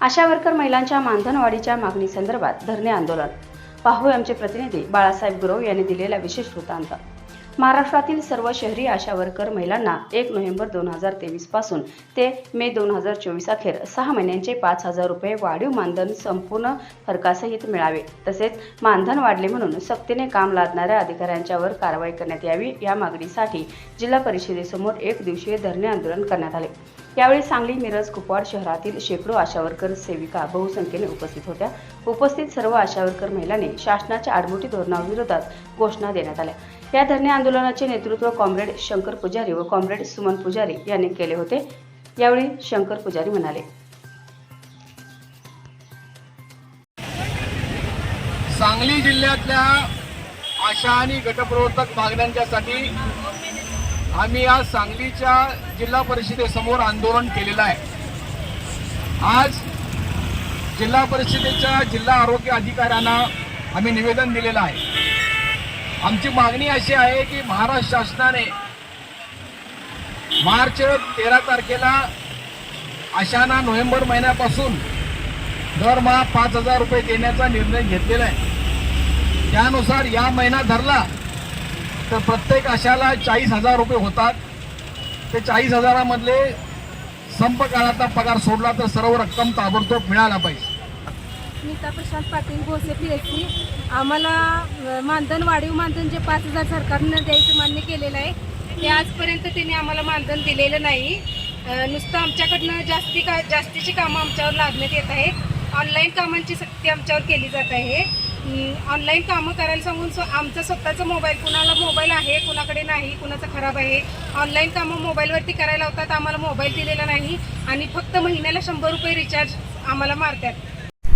आशा worker महिलांच्या मानधनवाढीच्या मागणीसंदर्भात धरणे आंदोलन. पाहू आमचे प्रतिनिधी बाळासाहेब गुरव यांनी दिलेला विशेष वृत्तांत. महाराष्ट्रातील सर्व शहरी आशा वर्कर महिलांना एक नोव्हेंबर दोन हजार तेवीसपासून ते मे दोन हजार चोवीस अखेर सहा महिन्यांचे पाच हजार रुपये वाढीव मानधन संपूर्ण फरकासहित मिळावे. तसेच मानधन वाढले म्हणून सक्तीने काम लादणाऱ्या अधिकाऱ्यांच्यावर कारवाई करण्यात यावी या मागणीसाठी जिल्हा परिषदेसमोर एक दिवसीय धरणे आंदोलन करण्यात आले. यावेळी सांगली मिरज कुपवाड शहरातील शेकडो आशावरकर सेविका बहुसंख्येने उपस्थित होत्या. उपस्थित सर्व आशावरकर महिलांनी शासनाच्या आडमुठी धोरणाविरोधात घोषणा देण्यात आल्या. या धरणे आंदोलनाचे नेतृत्व कॉम्रेड शंकर पुजारी व कॉम्रेड सुमन पुजारी यांनी केले होते. यावेळी शंकर पुजारी म्हणाले सांगली जिल्ह्यातल्या आशा आणि गटप्रवर्तक मागण्यांच्यासाठी आम्ही आज सांगलीच्या जिल्हा परिषदेसमोर आंदोलन केलेलं आहे. आज जिल्हा परिषदेच्या जिल्हा आरोग्य अधिकाऱ्यांना आम्ही निवेदन दिलेलं आहे. आमची मागणी अशी आहे की महाराष्ट्र शासनाने मार्च तेरा तारखेला अशाना नोव्हेंबर महिन्यापासून दरमहा पाच हजार रुपये देण्याचा निर्णय घेतलेला आहे. त्यानुसार या महिना धरला तर प्रत्येक अशाला चाळीस हजार रुपये होतात. ते चाळीस हजारामधले संप काळाचा पगार सोडला तर सर्व रक्कम ताबडतोब मिळाला पाहिजे. Smita Prashant Patil Bhose P S C. आम्हाला मानधन वाढीव मानधन जे पाच हजार सरकारनं द्यायचं मान्य केलेलं आहे ते आजपर्यंत त्यांनी आम्हाला मानधन दिलेलं नाही. नुसतं आमच्याकडनं जास्ती का जास्तीची कामं आमच्यावर लादण्यात येत आहेत. ऑनलाईन कामांची सक्ती आमच्यावर केली जात आहे. ऑनलाईन कामं करायला सांगून स्व आमचा स्वतःचा मोबाईल कुणाला मोबाईल आहे कुणाकडे नाही कुणाचा खराब आहे. ऑनलाईन कामं मोबाईलवरती करायला होतात आम्हाला मोबाईल दिलेला नाही. आणि फक्त महिन्याला शंभर रुपये रिचार्ज आम्हाला मारतात.